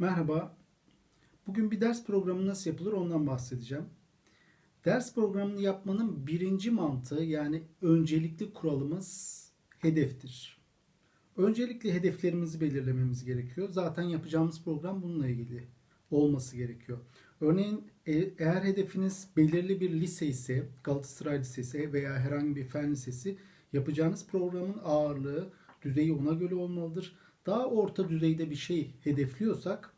Merhaba. Bugün bir ders programı nasıl yapılır ondan bahsedeceğim. Ders programını yapmanın birinci mantığı yani öncelikli kuralımız hedeftir. Öncelikle hedeflerimizi belirlememiz gerekiyor. Zaten yapacağımız program bununla ilgili olması gerekiyor. Örneğin e- eğer hedefiniz belirli bir lise ise, Galatasaray Lisesi veya herhangi bir fen lisesi yapacağınız programın ağırlığı, düzeyi ona göre olmalıdır. Daha orta düzeyde bir şey hedefliyorsak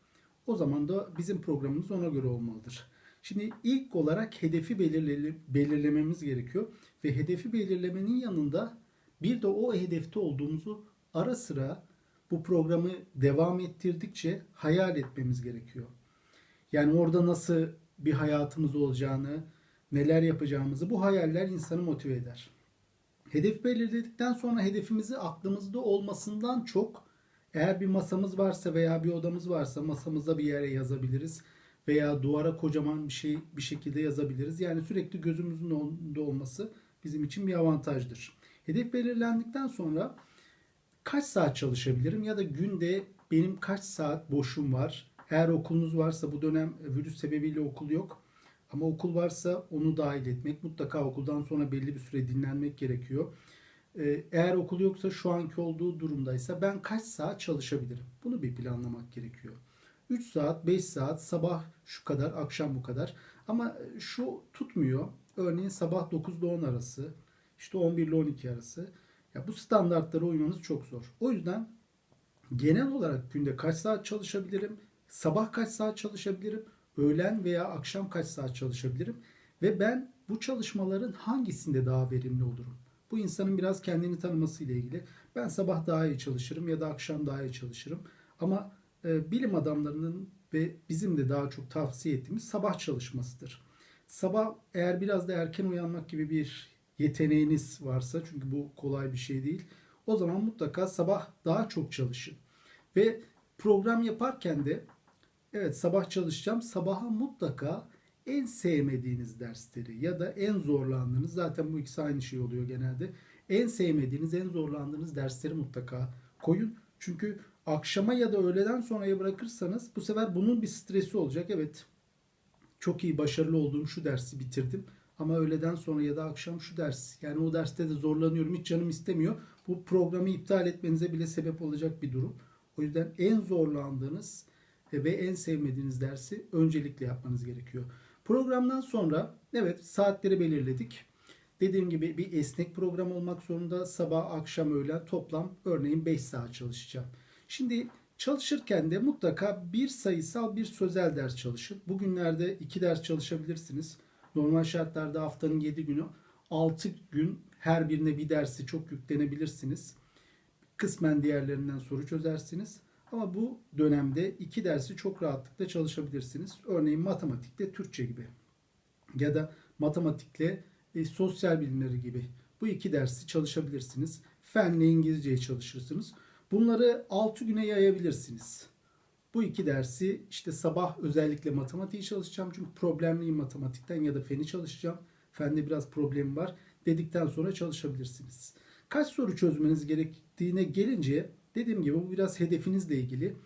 o zaman da bizim programımız ona göre olmalıdır. Şimdi ilk olarak hedefi belirle- belirlememiz gerekiyor ve hedefi belirlemenin yanında bir de o hedefte olduğumuzu ara sıra bu programı devam ettirdikçe hayal etmemiz gerekiyor. Yani orada nasıl bir hayatımız olacağını, neler yapacağımızı bu hayaller insanı motive eder. Hedef belirledikten sonra hedefimizi aklımızda olmasından çok eğer bir masamız varsa veya bir odamız varsa masamıza bir yere yazabiliriz veya duvara kocaman bir şey bir şekilde yazabiliriz. Yani sürekli gözümüzün önünde olması bizim için bir avantajdır. Hedef belirlendikten sonra kaç saat çalışabilirim ya da günde benim kaç saat boşum var? Eğer okulunuz varsa bu dönem virüs sebebiyle okul yok. Ama okul varsa onu dahil etmek. Mutlaka okuldan sonra belli bir süre dinlenmek gerekiyor. Ee, Eğer okul yoksa şu anki olduğu durumdaysa ben kaç saat çalışabilirim? Bunu bir planlamak gerekiyor. 3 saat, 5 saat, sabah şu kadar, akşam bu kadar. Ama şu tutmuyor. Örneğin sabah 9 ile 10 arası, işte 11 ile 12 arası. Ya bu standartlara uymanız çok zor. O yüzden genel olarak günde kaç saat çalışabilirim? Sabah kaç saat çalışabilirim? Öğlen veya akşam kaç saat çalışabilirim? Ve ben bu çalışmaların hangisinde daha verimli olurum? Bu insanın biraz kendini tanıması ile ilgili. Ben sabah daha iyi çalışırım ya da akşam daha iyi çalışırım. Ama e, bilim adamlarının ve bizim de daha çok tavsiye ettiğimiz sabah çalışmasıdır. Sabah eğer biraz da erken uyanmak gibi bir yeteneğiniz varsa çünkü bu kolay bir şey değil. O zaman mutlaka sabah daha çok çalışın. Ve program yaparken de evet sabah çalışacağım. Sabaha mutlaka en sevmediğiniz dersleri ya da en zorlandığınız zaten bu ikisi aynı şey oluyor genelde. En sevmediğiniz, en zorlandığınız dersleri mutlaka koyun. Çünkü akşama ya da öğleden sonraya bırakırsanız bu sefer bunun bir stresi olacak. Evet çok iyi başarılı olduğum şu dersi bitirdim. Ama öğleden sonra ya da akşam şu ders yani o derste de zorlanıyorum hiç canım istemiyor. Bu programı iptal etmenize bile sebep olacak bir durum. O yüzden en zorlandığınız ve en sevmediğiniz dersi öncelikle yapmanız gerekiyor. Programdan sonra evet saatleri belirledik. Dediğim gibi bir esnek program olmak zorunda. Sabah, akşam, öğlen toplam örneğin 5 saat çalışacağım. Şimdi çalışırken de mutlaka bir sayısal bir sözel ders çalışın. Bugünlerde 2 ders çalışabilirsiniz. Normal şartlarda haftanın 7 günü 6 gün her birine bir dersi çok yüklenebilirsiniz. Kısmen diğerlerinden soru çözersiniz. Ama bu dönemde iki dersi çok rahatlıkla çalışabilirsiniz. Örneğin matematikle Türkçe gibi ya da matematikle e, sosyal bilimleri gibi bu iki dersi çalışabilirsiniz. Fenle İngilizceyi çalışırsınız. Bunları 6 güne yayabilirsiniz. Bu iki dersi işte sabah özellikle matematiği çalışacağım. Çünkü problemliyim matematikten ya da feni çalışacağım. Fende biraz problemim var dedikten sonra çalışabilirsiniz. Kaç soru çözmeniz gerektiğine gelince dediğim gibi bu biraz hedefinizle ilgili.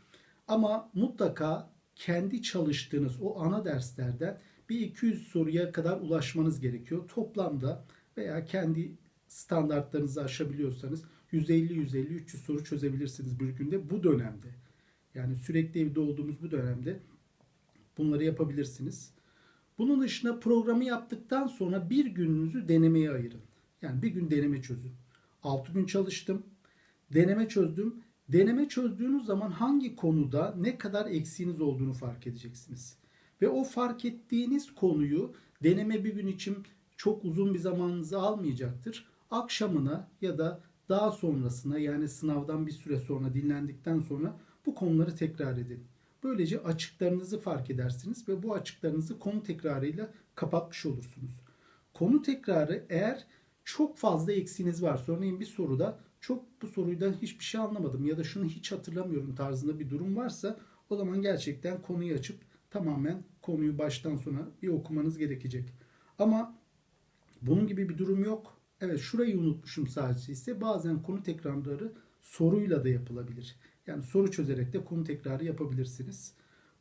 Ama mutlaka kendi çalıştığınız o ana derslerden bir 200 soruya kadar ulaşmanız gerekiyor. Toplamda veya kendi standartlarınızı aşabiliyorsanız 150-150-300 soru çözebilirsiniz bir günde bu dönemde. Yani sürekli evde olduğumuz bu dönemde bunları yapabilirsiniz. Bunun dışında programı yaptıktan sonra bir gününüzü denemeye ayırın. Yani bir gün deneme çözün. 6 gün çalıştım. Deneme çözdüm. Deneme çözdüğünüz zaman hangi konuda ne kadar eksiğiniz olduğunu fark edeceksiniz. Ve o fark ettiğiniz konuyu deneme bir gün için çok uzun bir zamanınızı almayacaktır. Akşamına ya da daha sonrasına yani sınavdan bir süre sonra dinlendikten sonra bu konuları tekrar edin. Böylece açıklarınızı fark edersiniz ve bu açıklarınızı konu tekrarıyla kapatmış olursunuz. Konu tekrarı eğer çok fazla eksiğiniz varsa örneğin bir soruda çok bu soruydan hiçbir şey anlamadım ya da şunu hiç hatırlamıyorum tarzında bir durum varsa o zaman gerçekten konuyu açıp tamamen konuyu baştan sona bir okumanız gerekecek. Ama bunun gibi bir durum yok. Evet şurayı unutmuşum sadece ise bazen konu tekrarları soruyla da yapılabilir. Yani soru çözerek de konu tekrarı yapabilirsiniz.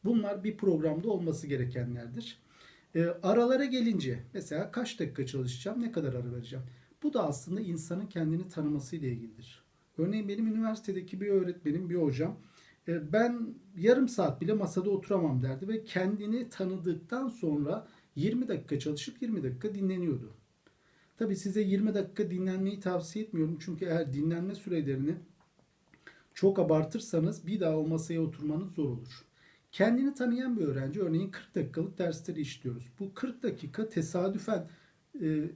Bunlar bir programda olması gerekenlerdir. E, aralara gelince mesela kaç dakika çalışacağım, ne kadar ara vereceğim? Bu da aslında insanın kendini tanımasıyla ilgilidir. Örneğin benim üniversitedeki bir öğretmenim, bir hocam e, ben yarım saat bile masada oturamam derdi ve kendini tanıdıktan sonra 20 dakika çalışıp 20 dakika dinleniyordu. Tabii size 20 dakika dinlenmeyi tavsiye etmiyorum. Çünkü eğer dinlenme sürelerini çok abartırsanız bir daha o masaya oturmanız zor olur. Kendini tanıyan bir öğrenci örneğin 40 dakikalık dersleri işliyoruz. Bu 40 dakika tesadüfen e,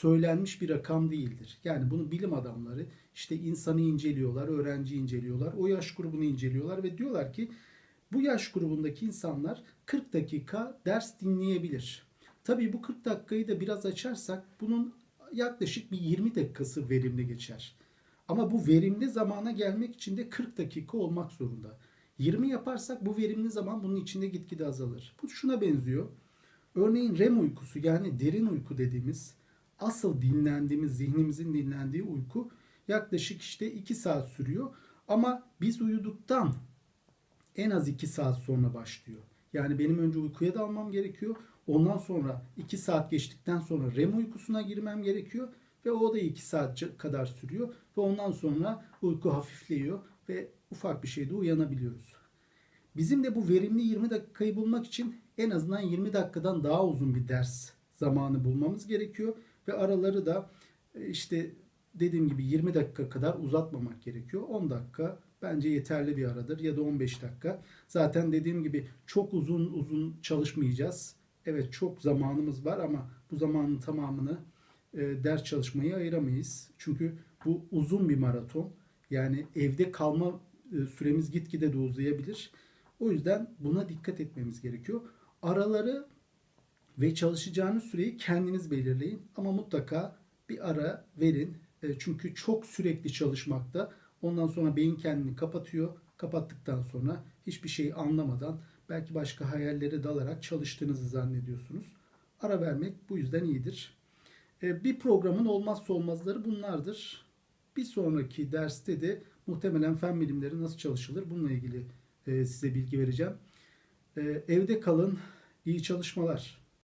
söylenmiş bir rakam değildir. Yani bunu bilim adamları işte insanı inceliyorlar, öğrenci inceliyorlar, o yaş grubunu inceliyorlar ve diyorlar ki bu yaş grubundaki insanlar 40 dakika ders dinleyebilir. Tabii bu 40 dakikayı da biraz açarsak bunun yaklaşık bir 20 dakikası verimli geçer. Ama bu verimli zamana gelmek için de 40 dakika olmak zorunda. 20 yaparsak bu verimli zaman bunun içinde gitgide azalır. Bu şuna benziyor. Örneğin REM uykusu yani derin uyku dediğimiz asıl dinlendiğimiz zihnimizin dinlendiği uyku yaklaşık işte 2 saat sürüyor. Ama biz uyuduktan en az 2 saat sonra başlıyor. Yani benim önce uykuya dalmam gerekiyor. Ondan sonra 2 saat geçtikten sonra REM uykusuna girmem gerekiyor. Ve o da 2 saat kadar sürüyor. Ve ondan sonra uyku hafifliyor ve ufak bir şeyde uyanabiliyoruz. Bizim de bu verimli 20 dakikayı bulmak için en azından 20 dakikadan daha uzun bir ders zamanı bulmamız gerekiyor. Ve araları da e, işte dediğim gibi 20 dakika kadar uzatmamak gerekiyor. 10 dakika bence yeterli bir aradır ya da 15 dakika. Zaten dediğim gibi çok uzun uzun çalışmayacağız. Evet çok zamanımız var ama bu zamanın tamamını e, ders çalışmaya ayıramayız. Çünkü bu uzun bir maraton. Yani evde kalma e, süremiz gitgide de uzayabilir. O yüzden buna dikkat etmemiz gerekiyor. Araları ve çalışacağınız süreyi kendiniz belirleyin ama mutlaka bir ara verin. E, çünkü çok sürekli çalışmakta ondan sonra beyin kendini kapatıyor. Kapattıktan sonra hiçbir şeyi anlamadan belki başka hayallere dalarak çalıştığınızı zannediyorsunuz. Ara vermek bu yüzden iyidir. E, bir programın olmazsa olmazları bunlardır. Bir sonraki derste de muhtemelen fen bilimleri nasıl çalışılır bununla ilgili e, size bilgi vereceğim. Evde kalın, iyi çalışmalar.